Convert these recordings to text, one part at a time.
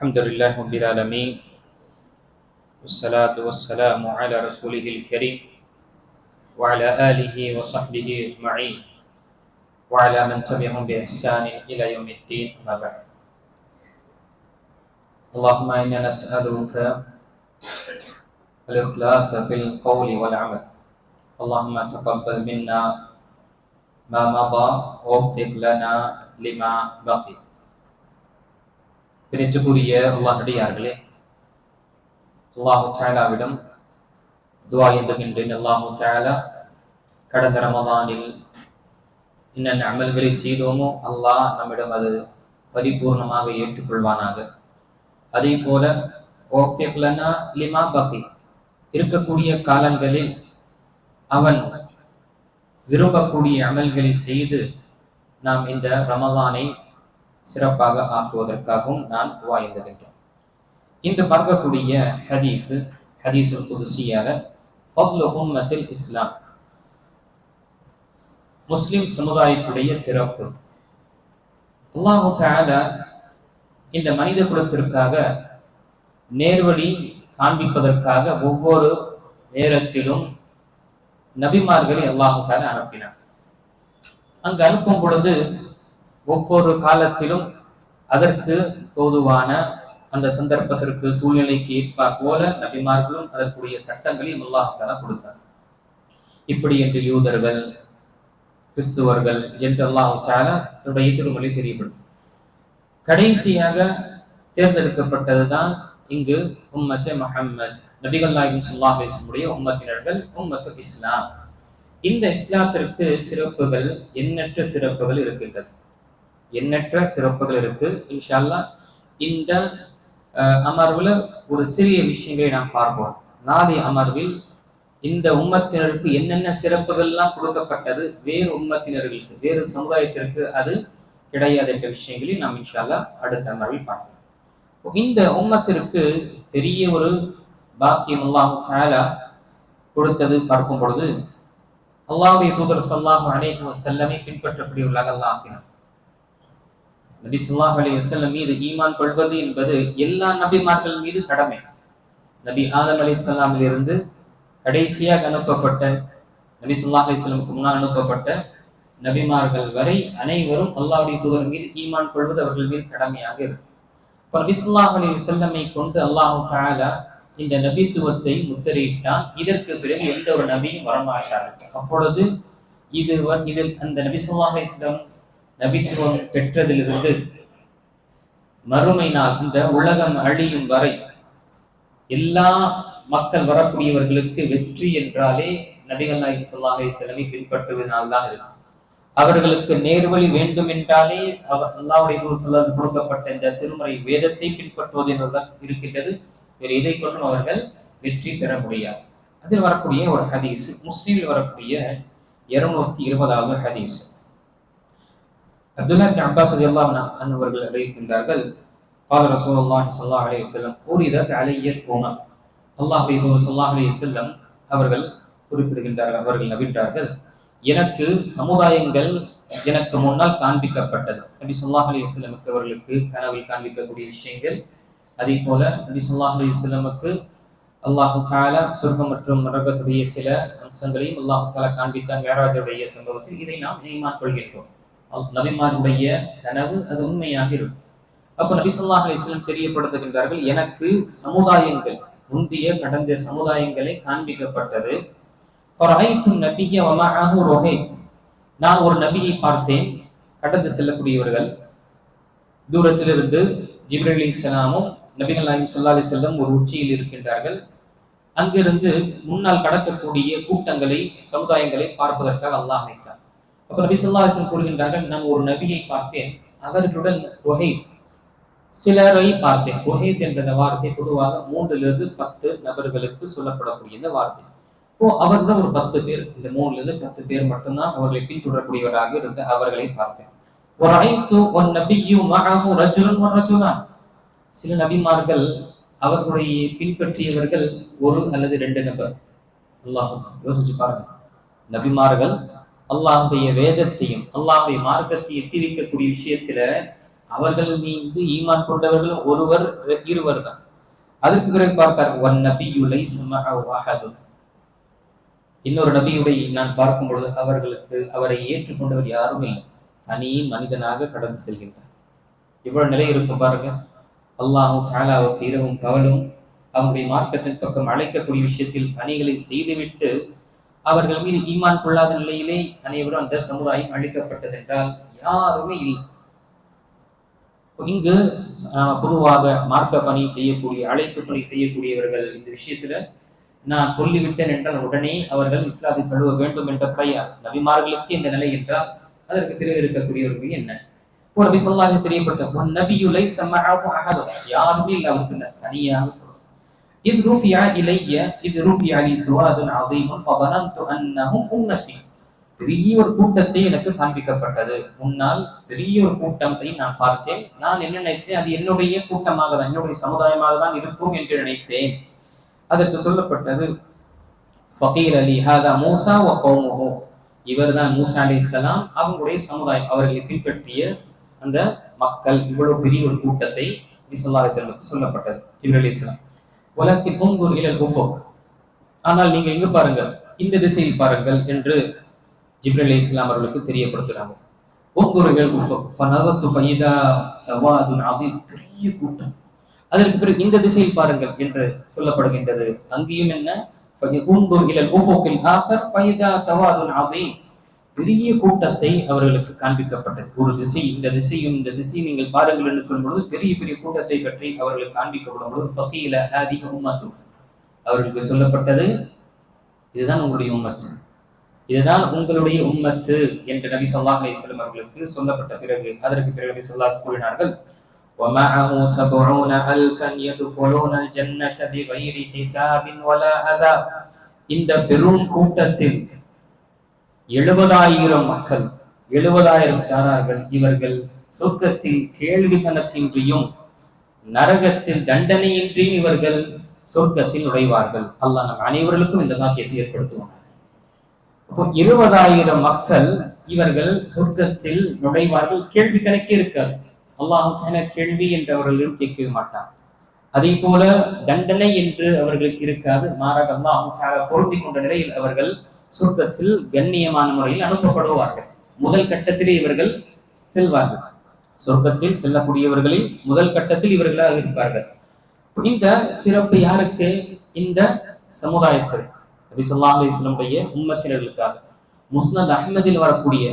الحمد لله رب العالمين والصلاة والسلام على رسوله الكريم وعلى آله وصحبه أجمعين وعلى من تبعهم بإحسان إلى يوم الدين أما بعد. اللهم إنا نسألك الإخلاص في القول والعمل. اللهم تقبل منا ما مضى ووفق لنا لما بقي. பிரிச்சுக்குரிய அல்லாஹடியார்களே அல்லாஹு தாலாவிடம் துவா எழுதுகின்றேன் அல்லாஹு தாலா கடந்த ரமதானில் என்னென்ன அமல்களை செய்தோமோ அல்லாஹ் நம்மிடம் அது பரிபூர்ணமாக ஏற்றுக்கொள்வானாக. அதே போல ஓஃபியக்லனா லிமா பகி. இருக்கக்கூடிய காலங்களில் அவன் விரும்பக்கூடிய அமல்களை செய்து நாம் இந்த ரமதானை சிறப்பாக ஆக்குவதற்காகவும் நான் வாய்ந்திருக்கின்றேன் இன்று பார்க்கக்கூடிய ஹதீஸ் ஹதீஸ் புதுசியாக உம்மத்தில் இஸ்லாம். முஸ்லிம் சமுதாயத்துடைய சிறப்பு. அல்லாஹு இந்த மனித குலத்திற்காக நேர்வழி காண்பிப்பதற்காக ஒவ்வொரு நேரத்திலும் நபிமார்களை அல்லாஹு அனுப்பினார் அங்கு அனுப்பும் பொழுது ஒவ்வொரு காலத்திலும் அதற்கு தோதுவான அந்த சந்தர்ப்பத்திற்கு சூழ்நிலைக்கு ஏற்பா போல நபிமார்களும் அதற்குரிய சட்டங்களை அல்லாஹால கொடுத்தார். இப்படி என்று யூதர்கள் கிறிஸ்துவர்கள் என்று அல்லாஹால தன்னுடைய திருமொழி தெரியப்படும் கடைசியாக தேர்ந்தெடுக்கப்பட்டதுதான் இங்கு உம்மத்து மஹம்மத் நபிகள் நாயகம் சுல்லாஹ் உடைய உம்மத்தினர்கள் உம்மத்து இஸ்லாம். இந்த இஸ்லாத்திற்கு சிறப்புகள் எண்ணற்ற சிறப்புகள் இருக்கின்றது எண்ணற்ற சிறப்புகள் இருக்கு. இன்ஷால்லா இந்த அமர்வில் ஒரு சிறிய விஷயங்களை நாம் பார்ப்போம். நாளை அமர்வில் இந்த உம்மத்தினருக்கு என்னென்ன சிறப்புகள்லாம் கொடுக்கப்பட்டது வேறு உம்மத்தினர்களுக்கு வேறு சமுதாயத்திற்கு அது கிடையாது என்ற விஷயங்களை நாம் இன்ஷால்லா அடுத்த அமர்வில் பார்க்கலாம். இந்த உம்மத்திற்கு பெரிய ஒரு பாக்கியம் அல்லாஹு தாலா கொடுத்தது பார்க்கும் பொழுது அல்லாவுடைய தூதர் சல்லாஹ் அலேஹ் செல்லமை பின்பற்றக்கூடியவர்களாக அல்லாஹ் ஆக்கினார் நபி சுல்லாஹ் அலி வசல்லம் மீது ஈமான் கொள்வது என்பது எல்லா நபிமார்கள் மீது கடமை. நபி ஆதம் அலி இஸ்லாமில் இருந்து கடைசியாக அனுப்பப்பட்ட நபி சுல்லாஹ் அலிஸ்லமுக்கு முன்னால் அனுப்பப்பட்ட நபிமார்கள் வரை அனைவரும் அல்லாவுடைய தூதர் மீது ஈமான் கொள்வது அவர்கள் மீது கடமையாக இருக்கும். இப்போ நபி சுல்லாஹ் அலி வசல்லமை கொண்டு அல்லாஹு தாலா இந்த நபித்துவத்தை முத்திரையிட்டால் இதற்கு பிறகு எந்த ஒரு நபியும் வரமாட்டார்கள். அப்பொழுது இது இதில் அந்த நபி சுல்லாஹ் இஸ்லாம் நபித்துவம் பெற்றதிலிருந்து மறுமை நாள் இந்த உலகம் அழியும் வரை எல்லா மக்கள் வரக்கூடியவர்களுக்கு வெற்றி என்றாலே நபிகள் நாயகம் சொல்லாஹே செலவை பின்பற்றுவதனால் தான் இருக்கும். அவர்களுக்கு நேர்வழி வேண்டும் என்றாலே அவர் அல்லாவுடைய கொடுக்கப்பட்ட இந்த திருமுறை வேதத்தை பின்பற்றுவது என்றுதான் இருக்கின்றது. வேறு இதை கொண்டும் அவர்கள் வெற்றி பெற முடியாது. அதில் வரக்கூடிய ஒரு ஹதீஸ் முஸ்லீமில் வரக்கூடிய இருநூத்தி இருபதாவது ஹதீஸ். அப்துல்லா பின் அப்பாஸ் ரலியல்லாஹு அன்ஹு அவர்கள் அறிவிக்கின்றார்கள் قال رسول الله صلى الله عليه وسلم أريدت علي الأمم அல்லாஹ் ஸல்லல்லாஹு அலைஹி வஸல்லம் அவர்கள் குறிப்பிடுகின்றார்கள் அவர்கள் நபிட்டார்கள் எனக்கு சமுதாயங்கள் எனக்கு முன்னால் காண்பிக்கப்பட்டது நபி ஸல்லல்லாஹு அலைஹி வஸல்லமுக்கு அவர்களுக்கு கனவில் காண்பிக்கக்கூடிய விஷயங்கள் அதே போல நபி ஸல்லல்லாஹு அலைஹி வஸல்லமுக்கு அல்லாஹு தாலா சொர்க்கம் மற்றும் நரகத்துடைய சில அம்சங்களையும் அல்லாஹு தாலா காண்பித்தார் மேராஜுடைய சம்பவத்தில் இதை நாம் ஈமான் கொள்கின்றோம் நபிமாருடைய கனவு அது உண்மையாக இருக்கும். அப்ப நபி சொல்லாஹ் தெரியப்படுத்துகின்றார்கள் எனக்கு சமுதாயங்கள் முந்தைய கடந்த சமுதாயங்களை காண்பிக்கப்பட்டது. நான் ஒரு நபியை பார்த்தேன் கடந்து செல்லக்கூடியவர்கள். தூரத்திலிருந்து ஜிப்ரலி இஸ்லாமும் நபிகள் நாயம் சொல்லா அலி செல்லம் ஒரு உச்சியில் இருக்கின்றார்கள். அங்கிருந்து முன்னால் கடக்கக்கூடிய கூட்டங்களை சமுதாயங்களை பார்ப்பதற்காக அல்லாஹ் அமைத்தார் அப்ப நபி சொல்லாசன் கூறுகின்றார்கள் நான் ஒரு நபியை பார்த்தேன் அவர்களுடன் ரொஹேத் சிலரை பார்த்தேன். ரொஹேத் என்ற வார்த்தை பொதுவாக மூன்றிலிருந்து பத்து நபர்களுக்கு சொல்லப்படக்கூடிய இந்த வார்த்தை. இப்போ அவர்களுடன் ஒரு பத்து பேர் இந்த மூணுல இருந்து பத்து பேர் மட்டும்தான் அவர்களை பின்தொடரக்கூடியவராக இருந்த அவர்களை பார்த்தேன். ஒரு ஐந்து ஒரு நபியும் மகாமும் ரஜுலன் ஒரு சில நபிமார்கள் அவர்களுடைய பின்பற்றியவர்கள் ஒரு அல்லது ரெண்டு நபர். அல்லாஹ் யோசிச்சு பாருங்க. நபிமார்கள் அல்லாஹுடைய வேதத்தையும் அல்லாஹுடைய மார்க்கத்தை எத்தி வைக்கக்கூடிய விஷயத்துல அவர்கள் மீது ஈமான் கொண்டவர்கள் ஒருவர் இருவர் தான். அதுக்கு பிறகு பார்த்தார் ஒன் நபியுலை சுமஹது இன்னொரு நபியுடைய நான் பார்க்கும் பொழுது அவர்களுக்கு அவரை ஏற்றுக்கொண்டவர் யாரும் இல்லை. தனி மனிதனாக கடந்து செல்கின்றார். இவ்வளவு நிலை இருக்கும் பாருங்க. அல்லாஹும் தாலாவுக்கு இரவும் பகலும் அவங்களுடைய மார்க்கத்தின் பக்கம் அழைக்கக்கூடிய விஷயத்தில் பணிகளை செய்துவிட்டு அவர்கள் மீது ஈமான் கொள்ளாத நிலையிலே அனைவரும் அந்த சமுதாயம் அழிக்கப்பட்டது என்றால் யாருமே இல்லை. இங்கு பொதுவாக மார்க்க பணி செய்யக்கூடிய அழைப்பு பணி செய்யக்கூடியவர்கள் இந்த விஷயத்துல நான் சொல்லிவிட்டேன் என்றால் உடனே அவர்கள் இஸ்லாத்தை தழுவ வேண்டும் என்ற கிடையாது நபிமார்களுக்கு இந்த நிலை என்றால் அதற்கு பிறகு என்ன? இப்போ நபி சொல்லாஹ் தெரியப்படுத்த உன் நபியுலை சம்மஹாவு யாருமே இல்லை அவருக்கு தனியாக இது ரூஃபியா இலைய இது ரூஃபியா அலி சுவாதுன் அதீமுன் ஃபபனந்து அன்னஹும் உம்மத்தி பெரிய ஒரு கூட்டத்தை எனக்கு காண்பிக்கப்பட்டது. முன்னால் பெரிய ஒரு கூட்டத்தை நான் பார்த்தேன். நான் என்ன நினைத்தேன்? அது என்னுடைய கூட்டமாக தான் என்னுடைய சமுதாயமாக தான் இருக்கும் என்று நினைத்தேன். அதற்கு சொல்லப்பட்டது ஃபகீர் அலி ஹாதா மூசா வ கௌமுஹு. இவர்தான் மூசா அலைஹிஸ்ஸலாம் அவங்களுடைய சமுதாயம் அவர்களை பின்பற்றிய அந்த மக்கள் இவ்வளவு பெரிய ஒரு கூட்டத்தை சொல்லப்பட்டது. இவர் அலி இஸ்லாம் சொல்லப்பட்டது இப்ராஹிம் அலைஹிஸ்ஸலாம் வலக்கின் ஆனால் நீங்க எங்க பாருங்க இந்த திசையில் பாருங்கள் என்று ஜிப்ரல் அலி இஸ்லாம் அவர்களுக்கு தெரியப்படுத்துறாங்க ஒங்குறுகள் உஃபுக். ஃபனதத்து ஃபைதா சவாதுன் அதீம் பெரிய கூட்டம். அதற்கு பிறகு இந்த திசையில் பாருங்கள் என்று சொல்லப்படுகின்றது. அங்கேயும் என்ன? உங்குர் இலல் உஃபுக்கில் ஆகர் ஃபைதா சவாதுன் அதீம் பெரிய கூட்டத்தை அவர்களுக்கு காண்பிக்கப்பட்டது ஒரு திசை இந்த திசையும் இந்த திசையும் நீங்கள் பாருங்கள் என்று சொல்லும்பொழுது பெரிய பெரிய கூட்டத்தை பற்றி அவர்களுக்கு காண்பிக்கப்படும் பொழுது ஃபகீல ஹாதிக உம்மத்து அவர்களுக்கு சொல்லப்பட்டது இதுதான் உங்களுடைய உம்மத்து இதுதான் உங்களுடைய உம்மத்து என்று நபி ஸல்லல்லாஹு அலைஹி வஸல்லம் அவர்களுக்கு சொல்லப்பட்ட பிறகு அதற்கு பிறகு நபி ஸல்லல்லாஹு கூறினார்கள் ومعه سبعون ألفا يدخلون الجنة بغير حساب ولا عذاب இந்த பெரும் கூட்டத்தில் எழுபதாயிரம் மக்கள் எழுபதாயிரம் சாரார்கள் இவர்கள் சொர்க்கத்தில் கேள்வி கணக்கின்றியும் நரகத்தில் தண்டனையின்றியும் இவர்கள் சொர்க்கத்தில் நுழைவார்கள். அல்லாஹ் நம் அனைவர்களுக்கும் இந்த பாக்கியத்தை ஏற்படுத்துவாங்க அப்போ இருபதாயிரம் மக்கள் இவர்கள் சொர்க்கத்தில் நுழைவார்கள். கேள்வி கணக்கே இருக்காது. அல்லாஹ் கேள்வி என்று அவர்கள் கேட்கவே மாட்டார் அதே போல தண்டனை என்று அவர்களுக்கு இருக்காது. மாறாக அல்லாஹ் பொருந்தி கொண்ட நிலையில் அவர்கள் சொர்க்கத்தில் கண்ணியமான முறையில் அனுப்பப்படுவார்கள் முதல் கட்டத்திலே இவர்கள் செல்வார்கள் சொர்க்கத்தில் செல்லக்கூடியவர்களில் முதல் கட்டத்தில் இவர்களாக இருப்பார்கள் இந்த சிறப்பு யாருக்கு இந்த சமுதாயத்திற்கு நபி ஸல்லல்லாஹு அலைஹி வஸல்லமுடைய உம்மத்தினர்களுக்காக முஸ்னத் அஹ்மதில் வரக்கூடிய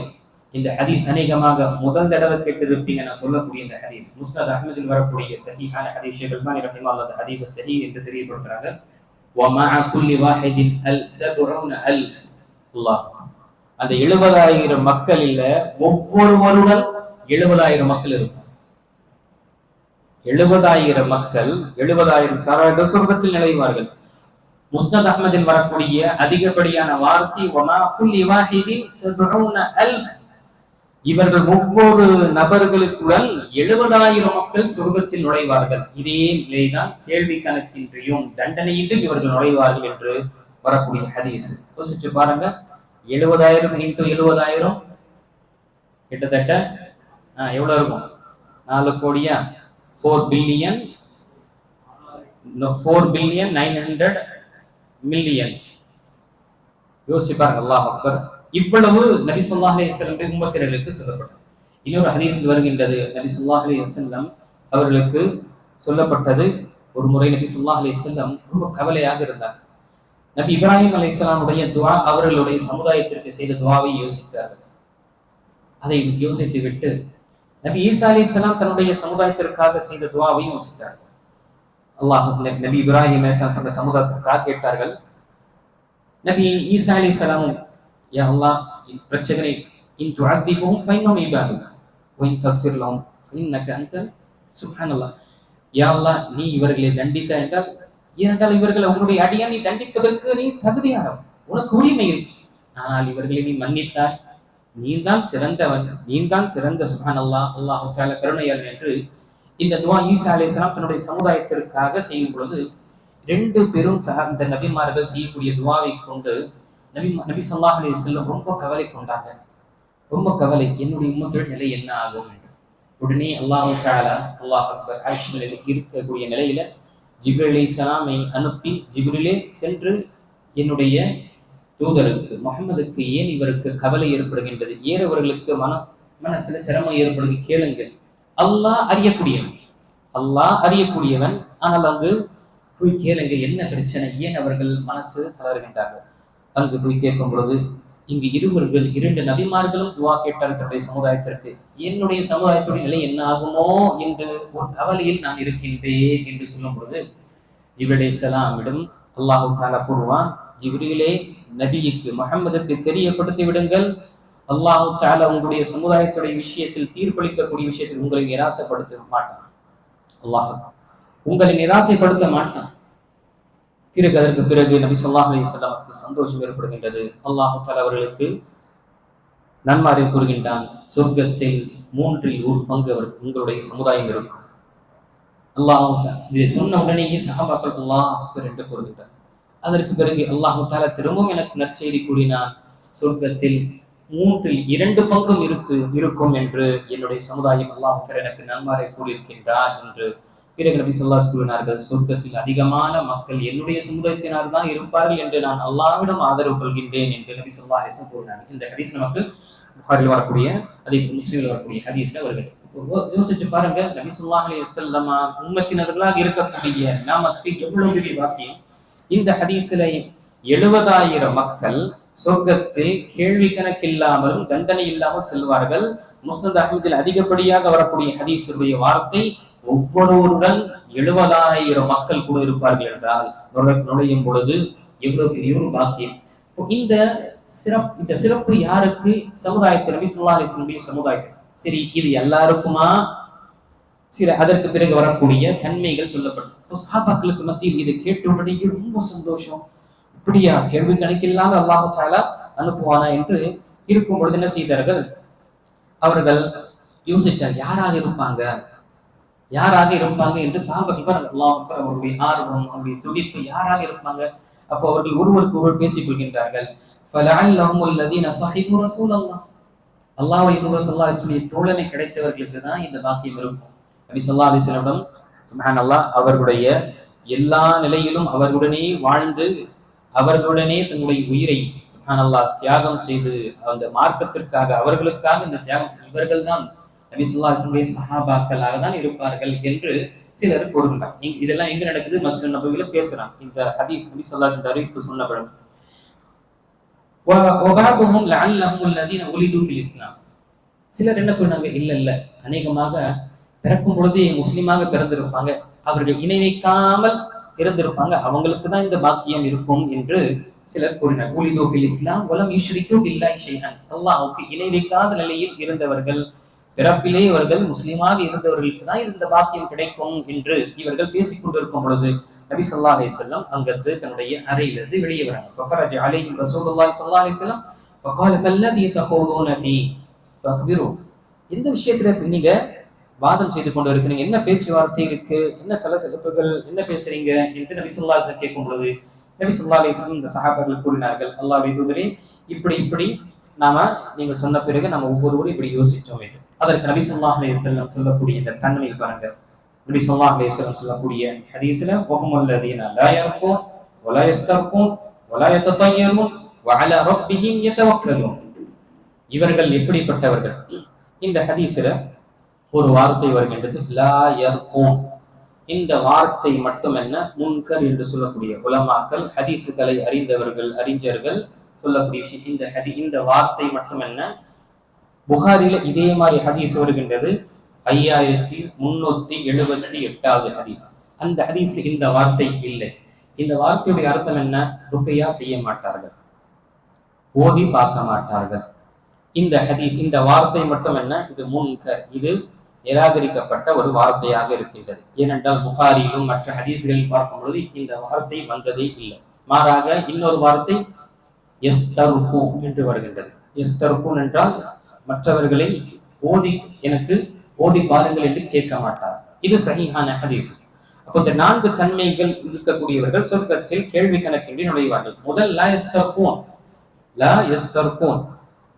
இந்த ஹதீஸ் அநேகமாக முதல் தடவை கேட்டிருப்பீங்க நான் சொல்லக்கூடிய இந்த ஹதீஸ் முஸ்னத் அஹ்மதில் வரக்கூடிய சஹீஹான ஹதீஸ் ஷேக் அல்பானி ரஹிமஹுல்லாஹ் அந்த ஹதீஸ் சஹீஹ் என்று தெரியப்படுத்துறாங்க ومع كل واحد سبعون ألف அல்லாஹ். அந்த எழுபதாயிரம் மக்களில் ஒவ்வொருவருடன் எழுபதாயிரம் மக்கள் இருக்கும் எழுபதாயிரம் மக்கள் எழுபதாயிரம் சாரார்கள் சொர்க்கத்தில் நிலைவார்கள் முஸ்னத் அகமதில் வரக்கூடிய அதிகப்படியான வார்த்தை ஒமா அல்ஃப். இவர்கள் ஒவ்வொரு நபர்களுக்குடன் எழுபதாயிரம் மக்கள் சொர்க்கத்தில் நுழைவார்கள். இதே நிலைதான் கேள்வி கணக்கின்றியும் தண்டனையின்றும் இவர்கள் நுழைவார்கள் என்று வரக்கூடிய ஹதீஸ். யோசிச்சு பாருங்க. எழுபதாயிரம் இன்ட்டு எழுபதாயிரம்? கிட்டத்தட்ட ஆஹ், இருக்கும்? நாலு கோடியா? Four billion four billion nine hundred million யோசிப்பாங்க அல்லாஹ் அக்பர். இவ்வளவு நபி ஸல்லல்லாஹு அலைஹி சொல்லப்படும் உம்மத்தினர்களுக்கு சொல்லப்பட்டது. இன்னொரு ஹதீஸில் வருகின்றது நபி ஸல்லல்லாஹு அலைஹி அவர்களுக்கு சொல்லப்பட்டது. ஒரு முறை நபி ஸல்லல்லாஹு அலைஹி ரொம்ப கவலையாக இருந்தார். நபி இப்ராஹிம் அலைஹிஸ்ஸலாமுடைய துவா அவர்களுடைய சமுதாயத்திற்கு செய்த துவாவை யோசித்தார்கள் அதை யோசித்து விட்டு நபி ஈசா அலைஹிஸ்ஸலாம் தன்னுடைய சமுதாயத்திற்காக செய்த துவாவை யோசித்தார்கள் அல்லாஹ் நபி இப்ராஹிம் அலைஹிஸ்ஸலாம் தன்னுடைய சமுதாயத்திற்காக கேட்டார்கள். நபி ஈசா அலைஹிஸ்ஸலாமும் யா அல்லாஹ் பிரச்சனை இன் துஅதிபுஹும் ஃபைன்னஹும் இபாதுக் வ தக்ஃபிர் லஹும் ஃபைன்னக அன்தல் சுப்ஹானல்லாஹ். யா அல்லாஹ் நீ இவர்களை தண்டித்த என்றால் ஏனென்றால் இவர்களை உன்னுடைய அடியானை தண்டிப்பதற்கு நீ தகுதியானவன். உனக்கு உரிமை இருக்கு. ஆனால் இவர்களை நீ மன்னித்தார் நீதான் சிறந்தவன். நீதான் சிறந்த சுஹான் அல்லாஹ் அல்லாஹ் தால என்று இந்த துவா ஈசா அலைஹிஸ்ஸலாம் தன்னுடைய சமுதாயத்திற்காக செய்யும் பொழுது ரெண்டு பெரும் சக இந்த நபிமார்கள் செய்யக்கூடிய துவாவை கொண்டு நபி நபி ஸல்லல்லாஹு அலி வஸல்லம் ரொம்ப கவலை கொண்டாங்க. ரொம்ப கவலை. என்னுடைய உம்மத்தோட நிலை என்ன ஆகும் என்று. உடனே அல்லாஹு தாலா அல்லாஹ் அக்பர் இருக்கக்கூடிய நிலையில ஜிப்ரலி சலாமை அனுப்பி ஜிப்ரிலே சென்று என்னுடைய தூதருக்கு முகமதுக்கு ஏன் இவருக்கு கவலை ஏற்படுகின்றது? ஏன் அவர்களுக்கு மனசுல சிரமம் ஏற்படுது. கேளுங்கள். அல்லாஹ் அறியக்கூடியவன். அல்லாஹ் அறியக்கூடியவன். ஆனால் அங்கு போய் கேளுங்க என்ன பிரச்சனை? ஏன் அவர்கள் மனசு தளர்கின்றார்கள்? அங்கு போய் கேட்கும் பொழுது இங்கு இருவர்கள் இரண்டு நபிமார்களும் துவா கேட்டார் தன்னுடைய சமுதாயத்திற்கு. என்னுடைய சமுதாயத்துடைய நிலை என்ன ஆகுமோ என்று ஒரு கவலையில் நான் இருக்கின்றேன் என்று சொல்லும் பொழுது இவருடைய சலாமிடம் அல்லாஹு தாலா கூறுவான் ஜிப்ரிலே நபிக்கு முகம்மதுக்கு தெரியப்படுத்தி விடுங்கள். அல்லாஹு தாலா உங்களுடைய சமுதாயத்துடைய விஷயத்தில் தீர்ப்பளிக்கக்கூடிய விஷயத்தில் உங்களை நிராசைப்படுத்த மாட்டான். அல்லாஹ் உங்களை நிராசைப்படுத்த மாட்டான். பிறகு அதற்கு பிறகு நபி சொல்லாஹ் அலிஸ்லாமுக்கு சந்தோஷம் ஏற்படுகின்றது. அல்லாஹு தாலா அவர்களுக்கு நன்மாரை கூறுகின்றான். சொர்க்கத்தில் மூன்றில் ஒரு பங்கு அவர் உங்களுடைய சமுதாயம் இருக்கும். அல்லாஹு இதை சொன்ன உடனேயே சஹாபாக்கள் அல்லாஹ் அக்பர் என்று கூறுகின்றார் அதற்கு பிறகு அல்லாஹு தாலா திரும்பவும் எனக்கு நற்செய்தி கூறினான் சொர்க்கத்தில் மூன்றில் இரண்டு பங்கும் இருக்கு இருக்கும் என்று என்னுடைய சமுதாயம் அல்லாஹு எனக்கு நன்மாரை கூறியிருக்கின்றார் என்று பிறகு நபி சொல்லா கூறினார்கள் சொர்க்கத்தில் அதிகமான மக்கள் என்னுடைய சமுதாயத்தினர் தான் இருப்பார்கள் என்று நான் அல்லாவிடம் ஆதரவு கொள்கின்றேன் என்று நபி சொல்லா ஹிசம் கூறினார் இந்த ஹதீஸ் நமக்கு புகாரில் வரக்கூடிய அதே முஸ்லீமில் வரக்கூடிய ஹதீஸ்ல வருகிறது. யோசிச்சு பாருங்க நபி சொல்லா அலி வசல்லமா உம்மத்தினர்களாக இருக்கக்கூடிய நமக்கு எவ்வளவு பெரிய வாக்கியம்? இந்த ஹதீஸில் எழுபதாயிரம் மக்கள் சொர்க்கத்தில் கேள்வி கணக்கில்லாமலும் தண்டனை இல்லாமல் செல்வார்கள். முஸ்னத் அஹமதில் அதிகப்படியாக வரக்கூடிய ஹதீஸுடைய வார்த்தை ஒவ்வொருவருடன் எழுபதாயிரம் மக்கள் கூட இருப்பார்கள் என்றால் நுழையும் பொழுது எவ்வளவு பெரிய ஒரு பாக்கியம். இந்த சிறப்பு இந்த சிறப்பு யாருக்கு? சமுதாயத்தில் நபி சொல்லா அலிஸ்லமுடைய சமுதாயத்தில் சரி இது எல்லாருக்குமா? சில அதற்கு பிறகு வரக்கூடிய தன்மைகள் சொல்லப்படும். சாபாக்களுக்கு மத்தியில் இதை கேட்ட உடனே ரொம்ப சந்தோஷம். இப்படியா கேள்வி கணக்கில்லாம அல்லாஹு தாலா அனுப்புவானா என்று இருக்கும் பொழுது என்ன செய்தார்கள்? அவர்கள் யோசிச்சார் யாராக இருப்பாங்க? யாராக இருப்பாங்க என்று சாபர்கள் அல்லாஹ் அவருடைய ஆர்வம் அவருடைய துடிப்பு யாராக இருப்பாங்க அப்போ அவர்கள் ஒருவருக்கு ஒருவர் பேசிக் கொள்கின்றார்கள் فَلَعَلَّهُمُ الَّذِينَ صَحِبُوا رَسُولَ اللَّهِ அல்லாஹ்வை தூதர் ஸல்லல்லாஹு அலைஹி வஸல்லம் தோழமை கிடைத்தவர்களுக்கு தான் இந்த பாக்கியம் இருக்கும் நபி ஸல்லல்லாஹு அலைஹி வஸல்லம் சுப்ஹானல்லாஹ் அவர்களுடைய எல்லா நிலையிலும் அவர்களுடனே வாழ்ந்து அவர்களுடனே தன்னுடைய உயிரை சுப்ஹானல்லாஹ் தியாகம் செய்து அந்த மார்க்கத்திற்காக அவர்களுக்காக இந்த தியாகம் செய்து இவர்கள் தான் நபிசுல்லாசனுடைய சஹாபாக்களாக தான் இருப்பார்கள் என்று சிலர் கூறுகிறார் இதெல்லாம் எங்க நடக்குது? மஸ்ஜித் நபவில பேசுறான். இந்த ஹதீஸ் நபி அறிவிப்பு சொல்லப்படும். சிலர் என்ன இல்ல இல்ல. அநேகமாக பிறக்கும் பொழுது முஸ்லீமாக பிறந்திருப்பாங்க. அவர்கள் இணை வைக்காமல் இருந்திருப்பாங்க. அவங்களுக்கு தான் இந்த பாக்கியம் இருக்கும் என்று சிலர் கூறினார். இஸ்லாம் உலம் ஈஸ்வரிக்கும் இல்லாய் செய்யன் அல்லாஹுக்கு இணை வைக்காத நிலையில் இருந்தவர்கள். பிறப்பிலே இவர்கள் முஸ்லீமாக இருந்தவர்களுக்கு தான் இந்த பாக்கியம் கிடைக்கும் என்று இவர்கள் பேசிக் கொண்டிருக்கும் பொழுது நபி சொல்லா அலி செல்லம் அங்கிருந்து தன்னுடைய அறையிலிருந்து வெளியே வராங்க. ஃபக்கரஜ அலைஹிம் ரசூலுல்லாஹி ஸல்லல்லாஹு அலைஹி வஸல்லம் ஃபகால கல்லதி தஹூதுன ஃபீ ஃபக்பிரு இந்த விஷயத்துல நீங்க வாதம் செய்து கொண்டு இருக்கிறீங்க என்ன பேச்சுவார்த்தை இருக்கு? என்ன சலசலப்புகள் என்ன பேசுறீங்க? என்று நபி சொல்லா கேட்கும் பொழுது நபி சொல்லா அலி இந்த சகாபர்கள் கூறினார்கள் அல்லாஹ் தூதரே இப்படி இப்படி நாம நீங்க சொன்ன பிறகு நம்ம ஒவ்வொருவரும் இப்படி யோசிச்சோம். என்று அதற்கு நபி சொல்லாஹ் அலையம் சொல்லக்கூடிய இந்த தன்மை பாருங்க நபி சொல்லாஹ் அலையம் சொல்லக்கூடிய ஹதீஸ்ல வஹும் அல்லதீன லா யர்கூன் வலா யஸ்தர்கூன் வலா யததய்யரூன் வஅலா ரப்பிஹிம் இவர்கள் எப்படிப்பட்டவர்கள்? இந்த ஹதீஸ்ல ஒரு வார்த்தை வருகின்றது லா யர்கூன் இந்த வார்த்தை மட்டும் என்ன முன்கர் என்று சொல்லக்கூடிய உலமாக்கள் ஹதீஸுகளை அறிந்தவர்கள் அறிஞர்கள் சொல்லக்கூடிய விஷயம் இந்த ஹதி இந்த வார்த்தை மட்டும் என்ன புகாரில இதே மாதிரி ஹதீஸ் வருகின்றது. ஐயாயிரத்தி முன்னூத்தி எழுபத்தி எட்டாவது ஹதீஸ். அந்த ஹதீஸ் இந்த வார்த்தை இல்லை. இந்த வார்த்தையுடைய அர்த்தம் என்ன? ருக்கையா செய்ய மாட்டார்கள். ஓதி பார்க்க மாட்டார்கள். இந்த ஹதீஸ் இந்த வார்த்தை மட்டும் என்ன? இது முன்க இது நிராகரிக்கப்பட்ட ஒரு வார்த்தையாக இருக்கின்றது. ஏனென்றால் புகாரிலும் மற்ற ஹதீஸ்களில் பார்க்கும் பொழுது இந்த வார்த்தை வந்ததே இல்லை. மாறாக இன்னொரு வார்த்தை எஸ்தர்ஹூ என்று வருகின்றது. எஸ்தர்ஹூன் என்றால் மற்றவர்களை ஓதி எனக்கு ஓதி பாருங்கள் என்று கேட்க மாட்டார். இது சகிஹான ஹதீஸ். அப்போ இந்த நான்கு தன்மைகள் இருக்கக்கூடியவர்கள் சொர்க்கத்தில் கேள்வி கணக்கின்றி நுழைவார்கள். முதல் லா எஸ்தர்போன் லா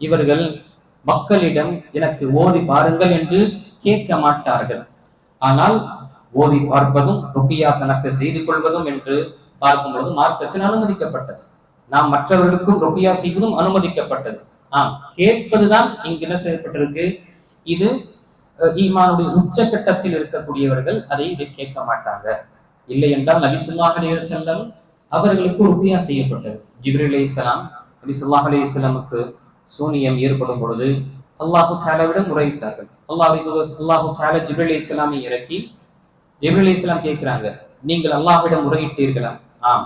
இவர்கள் மக்களிடம் எனக்கு ஓதி பாருங்கள் என்று கேட்க மாட்டார்கள். ஆனால் ஓதி பார்ப்பதும் ருக்கியா தனக்கு செய்து கொள்வதும் என்று பார்க்கும்பொழுது மார்க்கத்தில் அனுமதிக்கப்பட்டது. நாம் மற்றவர்களுக்கும் ருக்கியா செய்வதும் அனுமதிக்கப்பட்டது. ஆஹ் கேட்பதுதான் இங்கு என்ன செய்யப்பட்டிருக்கு? இது ஈமானுடைய உச்சகட்டத்தில் இருக்கக்கூடியவர்கள் அதை இதை கேட்க மாட்டாங்க. இல்லை என்றால் நபி ஸல்லல்லாஹு அலைஹி அவர்களுக்கு உறுதியா செய்யப்பட்டது. ஜிப்ரீல் அலைஹிஸ்ஸலாம் நபி ஸல்லல்லாஹு சூனியம் ஏற்படும் பொழுது அல்லாஹு தாலாவிடம் முறையிட்டார்கள். அல்லாஹ் அல்லாஹு தாலா ஜிப்ரீல் இஸ்லாமை இறக்கி ஜிப்ரீல் இஸ்லாம் கேட்கிறாங்க நீங்கள் அல்லாஹ்விடம் முறையிட்டீர்களா? ஆம்.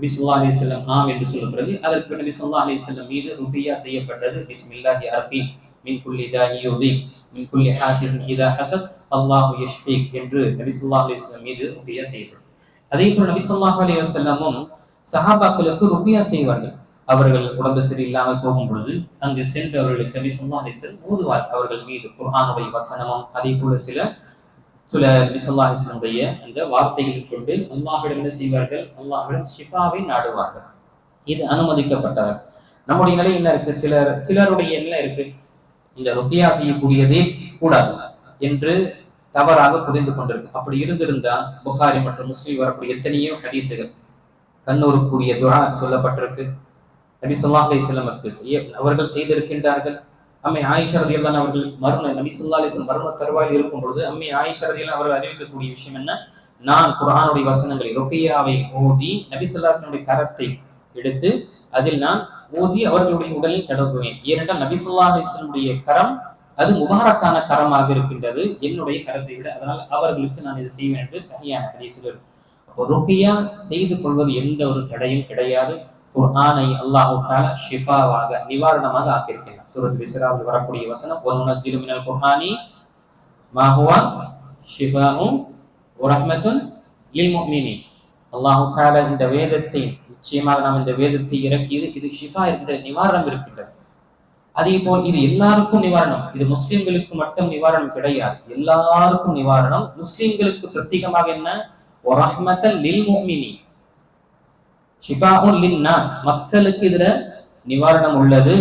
நபி அலி செல்லம் ஆம் என்று சொல்லும் பிறகு அதற்கு பின் ஸல்லல்லாஹு அலி செல்லம் மீது ருபியா செய்யப்பட்டது. பிஸ்மில்லாஹி அர்பி மின் குல்லி தாஇ யுதி மின் குல்லி ஹாசிதின் இதா ஹசத் அல்லாஹு யஷ்ஃபீக் என்று நபிசுல்லா அலி செல்லம் மீது ருபியா செய்யப்படும் அதே போல் நபி அலி வசல்லமும் சஹாபாக்களுக்கு ருபியா செய்வார்கள். அவர்கள் உடம்பு சரியில்லாமல் போகும் பொழுது அங்கு சென்று அவர்களுக்கு நபிசுல்லா அலி செல்லம் ஊதுவார் அவர்கள் மீது குர்ஹானுடைய வசனமும் அதே போல சில சில நபிசல்லாஹிஸ்லமுடைய அந்த வார்த்தைகளை கொண்டு அல்லாஹிடம் என்ன செய்வார்கள்? அல்லாஹிடம் ஷிஃபாவை நாடுவார்கள். இது அனுமதிக்கப்பட்டவர். நம்முடைய நிலை என்ன இருக்கு? சிலர் சிலருடைய என்ன இருக்கு. இந்த ருக்கியா செய்யக்கூடியதே கூடாது என்று தவறாக புரிந்து கொண்டிருக்கு அப்படி இருந்திருந்தா புகாரி மற்றும் முஸ்லீம் வரக்கூடிய எத்தனையோ ஹதீசுகள் கண்ணூருக்குரிய துரா சொல்லப்பட்டிருக்கு. நபி சொல்லாஹ் அலைஹி செய்ய அவர்கள் செய்திருக்கின்றார்கள். அம்மை ஆயிஷா ரலியல்லாஹு அவர்கள் மர்ம நபி சுல்லாலிசன் மர்ம தருவாயில் இருக்கும் பொழுது அம்மை ஆயிஷா ரலியல்லாஹு அவர்கள் அறிவிக்கக்கூடிய விஷயம் என்ன? நான் குரானுடைய வசனங்களை ரொக்கையாவை ஓதி நபி சுல்லாசனுடைய கரத்தை எடுத்து அதில் நான் ஓதி அவர்களுடைய உடலில் தடவுவேன். ஏனென்றால் நபி சுல்லாஹிசனுடைய கரம் அது முபாரக்கான கரமாக இருக்கின்றது. என்னுடைய கரத்தை விட. அதனால் அவர்களுக்கு நான் இதை செய்வேன் என்று சரியான ஹதீஸில் அப்போ ருக்கியா செய்து கொள்வது எந்த ஒரு தடையும் கிடையாது. குர்ஆனை அல்லாஹு தஆலா ஷிஃபாவாக நிவாரணமாக ஆக்கியிருக்கிறார் சூரத் விசராவில் வரக்கூடிய வசனம் ஒன்னு மினல் குர்ஆனி மா ஹுவ ஷிஃபாஉன் வ ரஹ்மத்துன் லில் முஃமினீன் அல்லாஹு தஆலா இந்த வேதத்தை நிச்சயமாக நாம் இந்த வேதத்தை இறக்கியது இது ஷிஃபா இந்த நிவாரணம் இருக்கின்றது அதே போல் இது எல்லாருக்கும் நிவாரணம். இது முஸ்லிம்களுக்கு மட்டும் நிவாரணம் கிடையாது. எல்லாருக்கும் நிவாரணம். முஸ்லிம்களுக்கு பிரத்யேகமாக என்ன? வ லில் முஃமினீன் ஷிஃபாஉன் லின்னாஸ் மக்களுக்கு இதுல நிவாரணம் உள்ளது.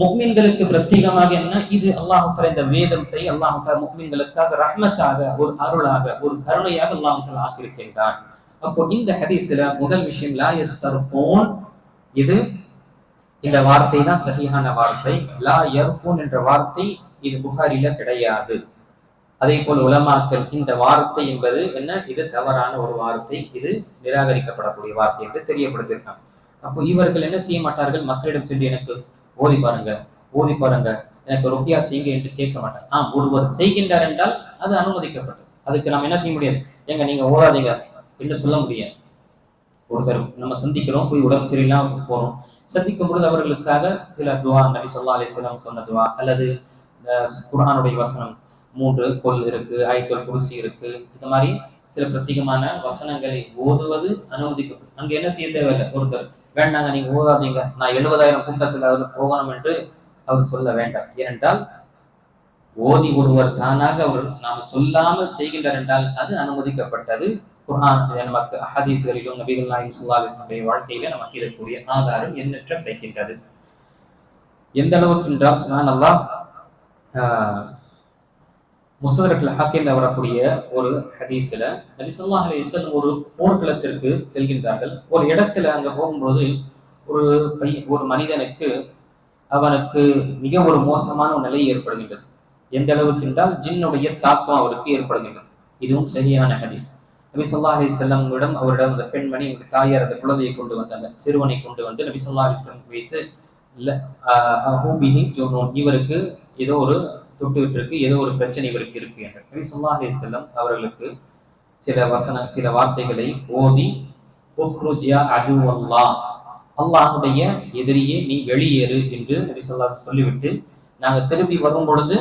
முக்மீன்களுக்கு பிரத்யேகமாக என்ன? இது அல்லாஹ் இந்த வேதத்தை அல்லாஹ் முக்மீன்களுக்காக ரஹ்மத்தாக ஒரு அருளாக ஒரு கருணையாக அல்லாஹ் தஆலா ஆக்கியிருக்கின்றான். அப்போ இந்த ஹதீஸ்ல முதல் விஷயம் லா யஸ்தர்பூன் இது இந்த வார்த்தை தான் சரியான வார்த்தை. லா எர்போன் என்ற வார்த்தை இது புகாரில கிடையாது. அதே போல் உலமாக்கல் இந்த வார்த்தை என்பது என்ன? இது தவறான ஒரு வார்த்தை. இது நிராகரிக்கப்படக்கூடிய வார்த்தை என்று தெரியப்படுத்தியிருக்காங்க. அப்போ இவர்கள் என்ன செய்ய மாட்டார்கள்? மக்களிடம் சென்று எனக்கு ஓதி பாருங்க ஓதி பாருங்க. எனக்கு ரொக்கியா செய்யுங்க என்று கேட்க மாட்டேன் ஆ ஒருவர் செய்கின்றார் என்றால் அது அனுமதிக்கப்பட்டது. அதுக்கு நாம் என்ன செய்ய முடியாது? எங்க நீங்க ஓடாதீங்க என்று சொல்ல முடியாது. ஒருத்தர் நம்ம சந்திக்கிறோம் போய் உடம்பு சரியில்லாம போறோம். சந்திக்கும் பொழுது அவர்களுக்காக சில துவா நபி சொல்லா அலிஸ்லாம் சொன்ன துவா அல்லது குரானுடைய வசனம் மூன்று கொல் இருக்கு ஐத்தொல் குருசி இருக்கு இந்த மாதிரி சில பிரத்யேகமான வசனங்களை ஓதுவது அனுமதிக்கப்படும். அங்க என்ன செய்ய தேவையில்லை? ஒருத்தர் வேண்டாங்க நீங்க ஓதாதீங்க. நான் எழுபதாயிரம் கூட்டத்தில் அதில் போகணும் என்று அவர் சொல்ல வேண்டாம். ஏனென்றால் ஓதி ஒருவர் தானாக அவர் நாம் சொல்லாமல் செய்கின்றார் என்றால் அது அனுமதிக்கப்பட்டது. குர்ஆன் நமக்கு அஹதீஸ்களிலும் நபிகள் நாயும் ஸல்லல்லாஹு வாழ்க்கையில நமக்கு இருக்கக்கூடிய ஆதாரம் எண்ணற்ற கிடைக்கின்றது எந்த அளவுக்கு என்றால் நல்லா அல்லாஹ் முஸ்தரத்தில் ஹாக்கில் வரக்கூடிய ஒரு ஹதீஸ்ல நபி ஸல்லல்லாஹு ஒரு போர்க்களத்திற்கு செல்கின்றார்கள். ஒரு இடத்துல அங்க போகும்போது ஒரு பை ஒரு மனிதனுக்கு அவனுக்கு மிக ஒரு மோசமான ஒரு நிலை ஏற்படுகின்றது. எந்த அளவுக்கு என்றால் ஜின்னுடைய தாக்கம் அவருக்கு ஏற்படுகின்றது. இதுவும் சரியான ஹதீஸ். நபி ஸல்லல்லாஹு அலைஹி வஸல்லமிடம் அவரிடம் அந்த பெண்மணி அந்த தாயார் அந்த குழந்தையை கொண்டு வந்தாங்க சிறுவனை கொண்டு வந்து நபி ஸல்லல்லாஹு அலைஹி வைத்து இவருக்கு ஏதோ ஒரு தொட்டுவிட்டிருக்கு ஏதோ ஒரு பிரச்சனை இவருக்கு இருக்கு என்று. நபி சொல்லாஹே செல்லம் அவர்களுக்கு சில வசன சில வார்த்தைகளை ஓதி உஹ்ருஜ் யா அல்லா அல்லாஹ்வுடைய எதிரியே நீ வெளியேறு என்று நபி சொல்லா சொல்லிவிட்டு நாங்கள் திரும்பி வரும் பொழுது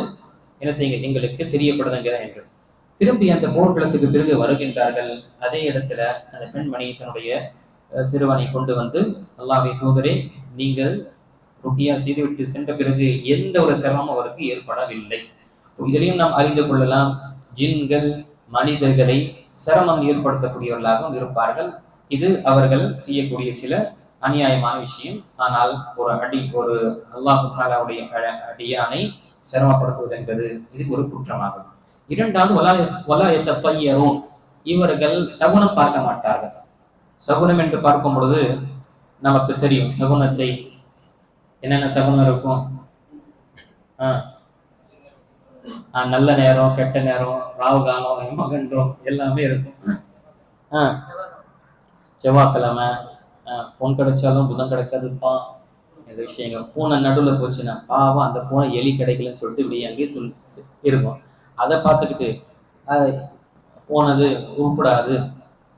என்ன செய்யுங்க எங்களுக்கு தெரியப்படுதுங்க என்று. திரும்பி அந்த போர்க்களத்துக்கு பிறகு வருகின்றார்கள். அதே இடத்துல அந்த பெண்மணி தன்னுடைய சிறுவனை கொண்டு வந்து அல்லாவை தூதரே நீங்கள் ருக்கியா செய்துவிட்டு சென்ற பிறகு எந்த ஒரு சிரமமும் அவருக்கு ஏற்படவில்லை. இதிலையும் நாம் அறிந்து கொள்ளலாம் ஜின்கள் மனிதர்களை சிரமம் ஏற்படுத்தக்கூடியவர்களாகவும் இருப்பார்கள். இது அவர்கள் செய்யக்கூடிய சில அநியாயமான விஷயம். ஆனால் ஒரு அடி ஒரு அல்லாஹு தாலாவுடைய அடியானை சிரமப்படுத்துவது என்பது இது ஒரு குற்றமாகும். இரண்டாவது வலாய பையரும் இவர்கள் சகுனம் பார்க்க மாட்டார்கள். சகுனம் என்று பார்க்கும் பொழுது நமக்கு தெரியும் சகுனத்தை என்னென்ன சகுனம் இருக்கும்? ஆ. ஆ, நல்ல நேரம் கெட்ட நேரம் ராவு காலம் மகன்றம் எல்லாமே இருக்கும். ஆ. செவ்வாய்க்கிழமை பொன் கிடைச்சாலும் புதன் கிடைக்காதுப்பா இந்த விஷயங்கள். பூனை நடுவில் போச்சுன்னா பாவம் அந்த பூனை எலி கிடைக்கலன்னு சொல்லிட்டு இப்படி அங்கேயே துள் இருக்கும். அதை பார்த்துக்கிட்டு போனது உருப்படாது.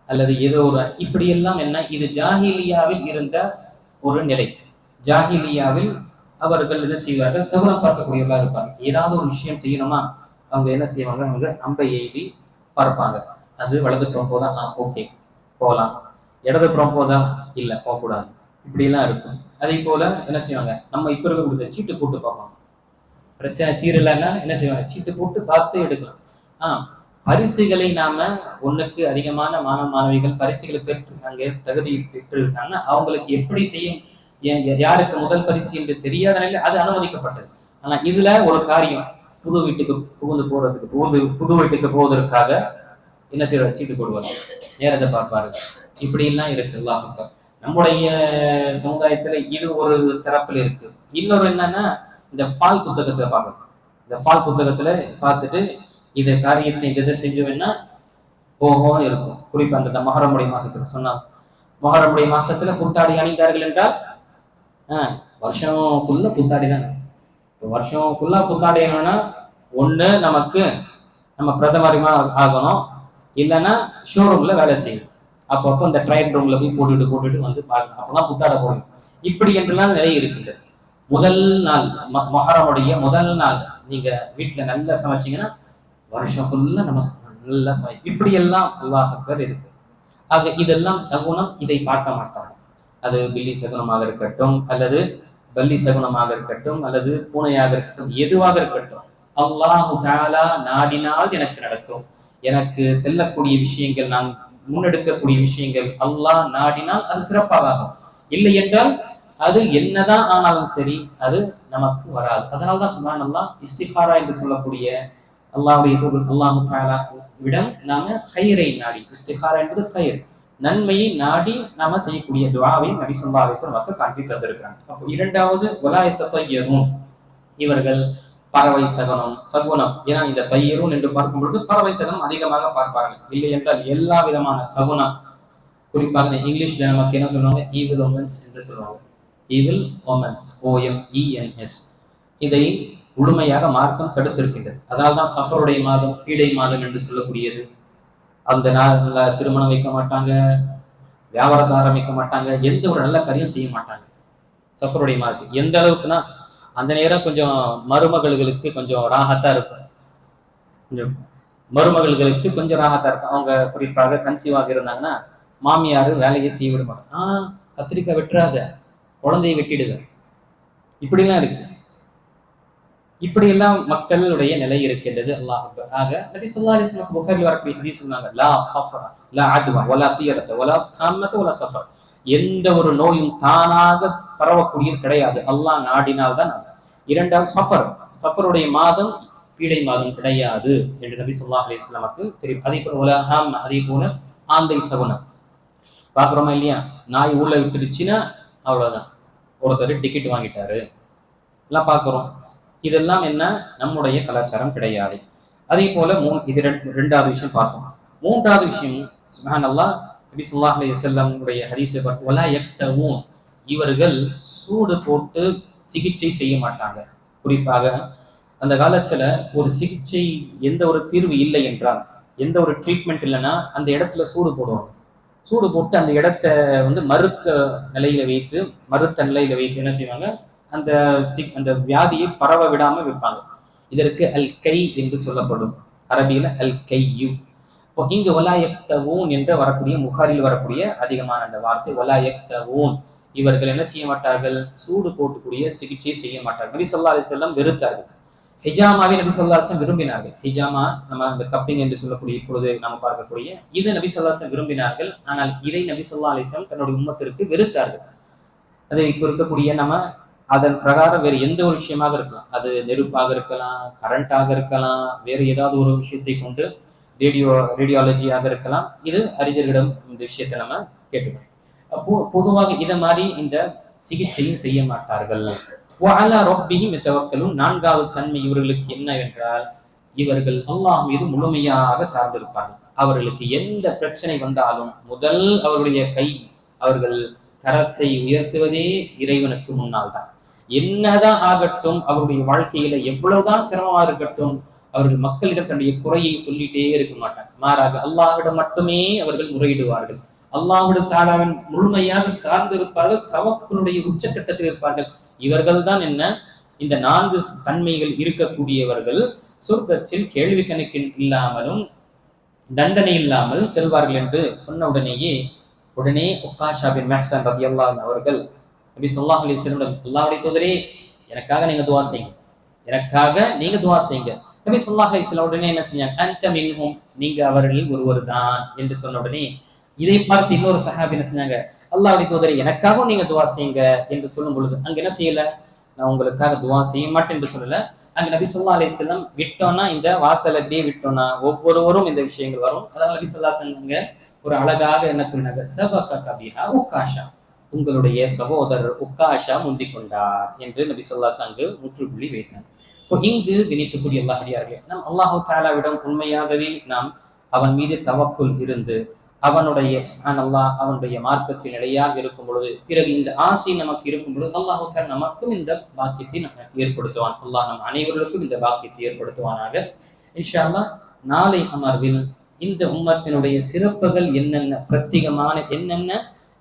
அல்லது ஏதோ ஒரு இப்படி எல்லாம் என்ன இது ஜாகிலியாவில் இருந்த ஒரு நிலை. ஜாகிலியாவில் அவர்கள் என்ன செய்வார்கள்? சகுனம் பார்க்கக்கூடியவர்களாக இருப்பாங்க. ஏதாவது ஒரு விஷயம் செய்யணுமா? அவங்க என்ன செய்வாங்க? அவங்க அம்பை எய்தி பார்ப்பாங்க. அது வலது புறம் போதா ஆ ஓகே. போகலாம். இடது புறம் போதா இல்லை போகக்கூடாது. இப்படிலாம் இருக்கும். அதே போல என்ன செய்வாங்க? நம்ம இப்ப இருக்கக்கூடிய சீட்டு போட்டு பார்ப்போம் பிரச்சனை தீரலைன்னா என்ன செய்வாங்க? சீட்டு போட்டு பார்த்து எடுக்கலாம். ஆ பரிசுகளை நாம ஒண்ணுக்கு அதிகமான மாணவ மாணவிகள் பரிசுகளை பெற்று அங்கே தகுதி பெற்று இருக்காங்க அவங்களுக்கு எப்படி செய்யும்? யாருக்கு முதல் பரிசு என்று தெரியாத நிலையில் அது அனுமதிக்கப்பட்டது. ஆனா இதுல ஒரு காரியம் புது வீட்டுக்கு புகுந்து போறதுக்கு புகுந்து புது வீட்டுக்கு போவதற்காக என்ன செய்யற சீட்டு போடுவாங்க நேரத்தை பார்ப்பாரு? இப்படி எல்லாம் இருக்கு அல்லாஹ் நம்முடைய சமுதாயத்துல இது ஒரு தரப்புல இருக்கு. இன்னொரு என்னன்னா இந்த ஃபால் புத்தகத்துல பார்க்கணும். இந்த ஃபால் புத்தகத்துல பார்த்துட்டு இந்த காரியத்தை இந்த இதை செஞ்சோம்னா ஓஹோன்னு இருக்கும். குறிப்பா அந்த மகரமுடைய மாசத்துக்கு சொன்னா மகரமுடைய மாசத்துல புத்தாடை அணிந்தார்கள் என்றால் வருஷம் ஃபுல்லாக புத்தாடி தான்? இப்போ வருஷம் ஃபுல்லாக புத்தாடி என்னன்னா ஒன்று நமக்கு நம்ம பிரதமரமாக ஆகணும். இல்லைன்னா ஷோரூமில் வேலை செய்யணும். அப்பப்போ இந்த ட்ரையல் ரூமில் போய் போட்டுட்டு போட்டுட்டு வந்து பார்க்கணும் அப்பதான் புத்தாடை போகணும் இப்படி என்றெல்லாம் நிலை இருக்குது முதல் நாள் ம- மொஹரமுடைய முதல் நாள் நீங்க வீட்டுல நல்லா சமைச்சீங்கன்னா வருஷம் ஃபுல்லா நம்ம நல்லா சமை இப்படி எல்லாம் அல்லாஹ் இருக்கு. ஆக இதெல்லாம் சகுனம் இதை பார்க்க மாட்டாங்க அது பில்லி சகுனமாக இருக்கட்டும் அல்லது பள்ளி சகுனமாக இருக்கட்டும் அல்லது பூனையாக இருக்கட்டும் எதுவாக இருக்கட்டும் அல்லாஹு தாலா நாடினால் எனக்கு நடக்கும். எனக்கு செல்லக்கூடிய விஷயங்கள் நான் முன்னெடுக்கக்கூடிய விஷயங்கள் அல்லாஹ் நாடினால் அது சிறப்பாக ஆகும் இல்லை என்றால் அது என்னதான் ஆனாலும் சரி அது நமக்கு வராது. அதனால்தான் சுபான் அல்லாஹ் இஸ்திஃபாரா என்று சொல்லக்கூடிய அல்லாஹ்வுடைய அல்லாஹு தாலா விடம் நாம கயிறை நாடி. இஸ்திஃபாரா என்பது கயிறு. நன்மையை நாடி நாம செய்யக்கூடிய துவாவை நபி அலிஸ்லாம் மக்கள் காட்டி தந்திருக்கிறாங்க. அப்போ இரண்டாவது வலாயத்தை பையரும் இவர்கள் பறவை சகனம் சகுனம். ஏன்னா இந்த தையரும் என்று பார்க்கும் பொழுது பறவை சகனம் அதிகமாக பார்ப்பார்கள். இல்லை என்றால் எல்லா விதமான சகுனம். குறிப்பாக இங்கிலீஷ்ல நமக்கு என்ன சொல்லுவாங்க? ஈவில் ஓமன்ஸ் என்று சொல்லுவாங்க. ஈவில் ஓமன்ஸ் ஓஎம் இஎன்எஸ் இதை முழுமையாக மார்க்கம் தடுத்திருக்கின்றது. அதனால்தான் சஃபருடைய மாதம் பீடை மாதம் என்று சொல்லக்கூடியது. அந்த நாள்ல திருமணம் வைக்க மாட்டாங்க வியாபாரத்தை ஆரம்பிக்க மாட்டாங்க எந்த ஒரு நல்ல காரியம் செய்ய மாட்டாங்க. சஃபருடைய மாதத்துக்கு எந்த அளவுக்குன்னா அந்த நேரம் கொஞ்சம் மருமகள்களுக்கு கொஞ்சம் ராகத்தா இருக்கும். கொஞ்சம் மருமகள்களுக்கு கொஞ்சம் ராகத்தா இருக்கும். அவங்க குறிப்பாக கன்சீவாக இருந்தாங்கன்னா மாமியார் வேலையை செய்ய விட மாட்டாங்க. ஆஹ் கத்திரிக்காய் வெட்டுறாத குழந்தையை வெட்டிடுங்க. இப்படிலாம் இருக்கு. இப்படியெல்லாம் மக்களுடைய நிலை இருக்கின்றது. அல்லாஹ் ஆக நபி ஸல்லல்லாஹு அலைஹி புகாரில் வரக்கூடிய ஹதீஸ் சொன்னாங்க லா சஃபர் லா அதுவா ஒலா தியரத ஒலா ஸ்காமத ஒலா சஃபர். எந்த ஒரு நோயும் தானாக பரவக்கூடியது கிடையாது. அல்லாஹ் நாடினால் தான் இரண்டாவது சஃபர். சஃபருடைய மாதம் பீடை மாதம் கிடையாது என்று நபி சொல்லா அலி இஸ்லாமுக்கு தெரியும். அதே போல உலகம் அதே போல ஆந்தை சகுனம். பாக்குறோமா இல்லையா? நாய் உள்ள விட்டுருச்சுன்னா அவ்வளவுதான். ஒருத்தர் டிக்கெட் வாங்கிட்டாரு. எல்லாம் பாக்குறோம் இதெல்லாம் என்ன? நம்முடைய கலாச்சாரம் கிடையாது. அதே போல மூ இது ரெண்டு- ரெண்டாவது விஷயம் பார்த்தோம். மூன்றாவது விஷயம் சுப்ஹானல்லாஹ் நபி ஸல்லல்லாஹு அலைஹி வஸல்லம் உடைய ஹதீஸை பார்த்து ஒலா யக்தவூன். இவர்கள் சூடு போட்டு சிகிச்சை செய்ய மாட்டாங்க. குறிப்பாக அந்த காலத்துல ஒரு சிகிச்சை எந்த ஒரு தீர்வு இல்லை என்றால் எந்த ஒரு ட்ரீட்மெண்ட் இல்லைன்னா அந்த இடத்துல சூடு போடுவாங்க. சூடு போட்டு அந்த இடத்த வந்து மறுக்க நிலையில வைத்து மறுத்த நிலையில வைத்து என்ன செய்வாங்க? அந்த அந்த வியாதியை பரவ விடாம வைப்பாங்க. இதற்கு அல் கை என்று சொல்லப்படும். அரபியில அல் கையு இப்போ இங்கு வலாயக்தவூன் என்று வரக்கூடிய முகாரில் வரக்கூடிய அதிகமான அந்த வார்த்தை வலாயக்தவூன் இவர்கள் என்ன செய்ய மாட்டார்கள்? சூடு போட்டுக்கூடிய சிகிச்சை செய்ய மாட்டார்கள். நபி சொல்லா அலைஹி வெறுத்தார்கள். ஹிஜாமாவை நபி ஸல்லல்லாஹு விரும்பினார்கள். ஹிஜாமா நம்ம அந்த கப்பிங் என்று சொல்லக்கூடிய இப்பொழுது நம்ம பார்க்கக்கூடிய இது நபி ஸல்லல்லாஹு விரும்பினார்கள். ஆனால் இதை நபி சொல்லா அலிசம் தன்னுடைய உம்மத்திற்கு வெறுத்தார்கள். அது இப்போ இருக்கக்கூடிய நம்ம அதன் பிரகாரம் வேறு எந்த ஒரு விஷயமாக இருக்கலாம். அது நெருப்பாக இருக்கலாம் கரண்டாக இருக்கலாம் வேறு ஏதாவது ஒரு விஷயத்தை கொண்டு ரேடியோ ரேடியாலஜியாக இருக்கலாம். இது அறிஞர்களிடம் இந்த விஷயத்தை நம்ம கேட்டுக்கணும். அப்போ பொதுவாக இதை மாதிரி இந்த சிகிச்சையும் செய்ய மாட்டார்கள். வாலா ரொப்பியும் தவக்கலும் நான்காவது தன்மை இவர்களுக்கு என்ன என்றால் இவர்கள் அல்லாஹ் மீது முழுமையாக சார்ந்திருப்பார்கள். அவர்களுக்கு எந்த பிரச்சனை வந்தாலும் முதல் அவர்களுடைய கை அவர்கள் தரத்தை உயர்த்துவதே இறைவனுக்கு முன்னால் தான் என்னதான் ஆகட்டும் அவருடைய வாழ்க்கையில எவ்வளவுதான் சிரமமா இருக்கட்டும் அவர்கள் மக்களிடம் தன்னுடைய குறையை சொல்லிட்டே இருக்க மாட்டாங்க. மாறாக அல்லாஹ்விடம் மட்டுமே அவர்கள் முறையிடுவார்கள். அல்லாஹ்விடம் தாலாவின் முழுமையாக சார்ந்திருப்பார்கள் தவக்களுடைய உச்சக்கட்டத்தில் இருப்பார்கள். இவர்கள் தான் என்ன? இந்த நான்கு தன்மைகள் இருக்கக்கூடியவர்கள். சொர்க்கத்தில் கேள்வி கணக்கில் இல்லாமலும் தண்டனை இல்லாமலும் செல்வார்கள் என்று சொன்ன உடனேயே உடனே உக்காஷா பின் மெஹசன் ரதி அவர்கள் நபி சொல்லாஹ் அலி செல்லம் அல்லாவுடைய தூதரே எனக்காக நீங்க துவா செய்யுங்க. எனக்காக நீங்க துவா செய்யுங்க. நபி சொல்லாஹ் அலி செல்லம் உடனே என்ன செஞ்சாங்க? அந்த மின்ஹும் நீங்க அவர்களில் ஒருவர் தான் என்று சொன்ன உடனே இதை பார்த்து இன்னொரு சஹாபி என்ன செஞ்சாங்க? அல்லாவுடைய தூதரை எனக்காகவும் நீங்க துவா செய்யுங்க என்று சொல்லும் பொழுது அங்க என்ன செய்யல? நான் உங்களுக்காக துவா செய்ய மாட்டேன் என்று சொல்லல. அங்க நபி சொல்லா அலி செல்லம் விட்டோம்னா இந்த வாசல் அப்படியே விட்டோம்னா ஒவ்வொருவரும் இந்த விஷயங்கள் வரும். அதாவது நபி சொல்லா சொன்னாங்க ஒரு அழகாக என்ன கூறினாங்க? சபக கபிஹா உக்காஷா உங்களுடைய சகோதரர் உக்காஷா முந்திக் கொண்டார் என்று நபி சொல்லா அங்கு முற்றுப்புள்ளி வைத்தார். இப்போ இங்கு வினித்துக்குரிய அல்லாஹடியார்களே நாம் அல்லாஹு தாலாவிடம் உண்மையாகவே நாம் அவன் மீது தவக்குள் இருந்து அவனுடைய அல்லாஹ் அவனுடைய மார்க்கத்தில் நிலையாக இருக்கும் பொழுது பிறகு இந்த ஆசை நமக்கு இருக்கும் பொழுது அல்லாஹு நமக்கும் இந்த பாக்கியத்தை நமக்கு ஏற்படுத்துவான். அல்லாஹ் நம் அனைவர்களுக்கும் இந்த பாக்கியத்தை ஏற்படுத்துவானாக. இன்ஷா நாளை அமர்வில் இந்த உம்மத்தினுடைய சிறப்புகள் என்னென்ன பிரத்யேகமான என்னென்ன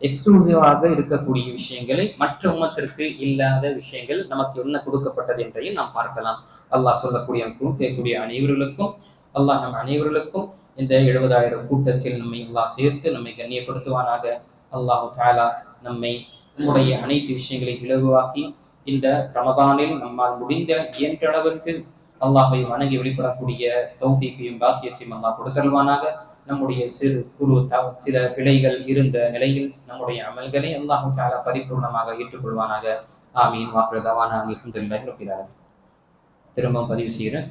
எக்ஸ்க்ளூசிவாக இருக்கக்கூடிய விஷயங்களை மற்ற உமத்திற்கு இல்லாத விஷயங்கள் நமக்கு என்ன கொடுக்கப்பட்டது என்றையும் நாம் பார்க்கலாம். அல்லாஹ் சொல்லக்கூடிய கேட்கக்கூடிய அனைவர்களுக்கும் அல்லாஹ் நம் அனைவர்களுக்கும் இந்த எழுபதாயிரம் கூட்டத்தில் நம்மை அல்லாஹ் சேர்த்து நம்மை கண்ணியப்படுத்துவானாக. அல்லாஹு தாலா நம்மை நம்முடைய அனைத்து விஷயங்களை இலகுவாக்கி இந்த ரமதானில் நம்மால் முடிந்த இயன்ற அளவிற்கு அல்லாஹை வணங்கி வெளிப்படக்கூடிய தௌஃபிக்கையும் பாக்கியத்தையும் அல்லாஹ் கொடுத்தல்வானாக நம்முடைய சிறு குறு த- சில பிழைகள் இருந்த நிலையில் நம்முடைய அமல்களை அல்லாஹு தாலா பரிபூர்ணமாக ஏற்றுக்கொள்வானாக. ஆமீன். வாக்குறதாவான அல்ஹம்துலில்லாஹி திரும்ப பதிவு செய்கிறேன்.